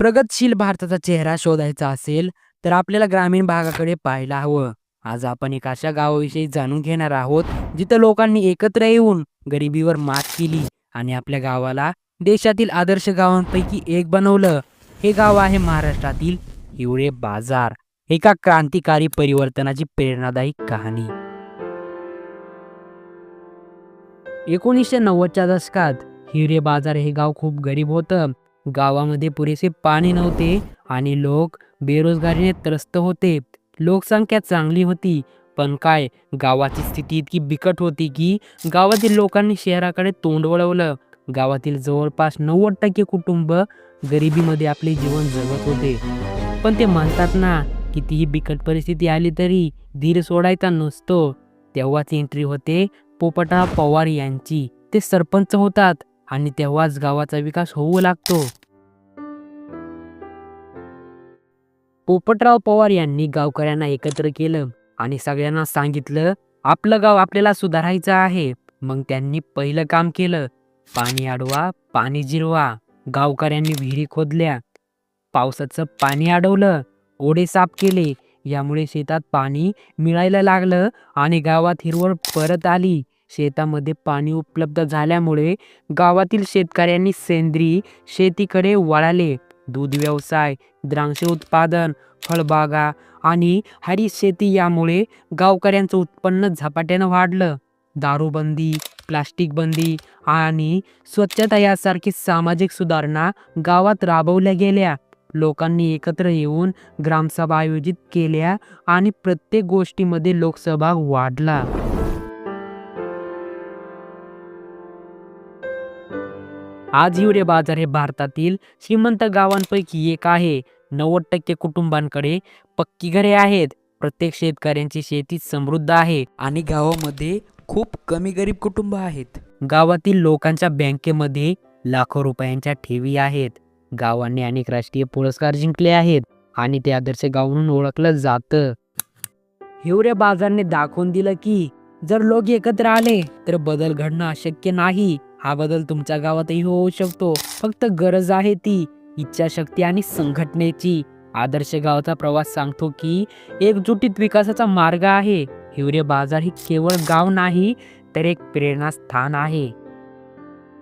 प्रगतशील भारताचा चेहरा शोधायचा असेल तर आपल्याला ग्रामीण भागाकडे पाहायला हवं. आज आपण एक अशा गावाविषयी जाणून घेणार आहोत जिथं लोकांनी एकत्र येऊन गरिबीवर मात केली आणि आपल्या गावाला देशातील आदर्श गावांपैकी एक बनवलं. हे गाव आहे महाराष्ट्रातील हिवरे बाजार एका क्रांतिकारी परिवर्तनाची प्रेरणादायी कहाणी. एकोणीसशे नव्वदच्या दशकात हिवरे बाजार हे गाव खूप गरीब होतं. गावामध्ये पुरेसे पाणी नव्हते आणि लोक बेरोजगारीने त्रस्त होते. लोकसंख्या चांगली होती पण काय? गावाची स्थिती इतकी बिकट होती की गावातील लोकांनी शहराकडे तोंड वळवलं. गावातील जवळपास नव्वद टक्के कुटुंब गरिबीमध्ये आपले जीवन जगत होते. पण ते म्हणतात ना कितीही बिकट परिस्थिती आली तरी धीर सोडायचा नसतो. तेव्हाच एंट्री होते पोपटा पवार यांची. ते सरपंच होतात. आणि तेव्हाच गावाचा विकास होऊ लागतो. पोपटराव पवार यांनी गावकऱ्यांना एकत्र केलं आणि सगळ्यांना सांगितलं आपलं गाव आपल्याला सुधारायचं आहे. मग त्यांनी पहिलं काम केलं. पाणी अडवा पाणी जिरवा. गावकऱ्यांनी विहिरी खोदल्या. पावसाचं पाणी अडवलं. ओढे साफ केले. यामुळे शेतात पाणी मिळायला लागलं आणि गावात हिरवळ परत आली. शेतामध्ये पाणी उपलब्ध झाल्यामुळे गावातील शेतकऱ्यांनी सेंद्रिय शेतीकडे वळाले. दूध व्यवसाय द्राक्ष उत्पादन फळबागा आणि हरित शेती यामुळे गावकऱ्यांचं उत्पन्न झपाट्यानं वाढलं. दारूबंदी प्लास्टिक बंदी आणि स्वच्छता यासारखी सामाजिक सुधारणा गावात राबवल्या गेल्या. लोकांनी एकत्र येऊन ग्रामसभा आयोजित केल्या आणि प्रत्येक गोष्टीमध्ये लोकसहभाग वाढला. आज हिवरे बाजार हे भारतातील श्रीमंत गावांपैकी एक आहे. नव्वद टक्के कुटुंबांकडे पक्की घरे आहेत. प्रत्येक शेतकऱ्यांची शेती समृद्ध आहे आणि गावामध्ये खूप कमी गरीब कुटुंब आहेत. गावातील लोकांच्या बँकेमध्ये लाखो रुपयांच्या ठेवी आहेत. गावाने अनेक राष्ट्रीय पुरस्कार जिंकले आहेत आणि ते आदर्श गाव म्हणून ओळखलं जातं. हिवरे बाजारने दाखवून दिलं की जर लोक एकत्र आले तर बदल घडणं अशक्य नाही. हा बदल तुमच्या गावातही होऊ शकतो. फक्त गरज आहे ती इच्छाशक्ती आणि संघटनेची. आदर्श गावाचा प्रवास सांगतो की एकजुटीत विकासाचा मार्ग आहे. हिवरे बाजार ही केवळ गाव नाही तर एक प्रेरणास्थान आहे.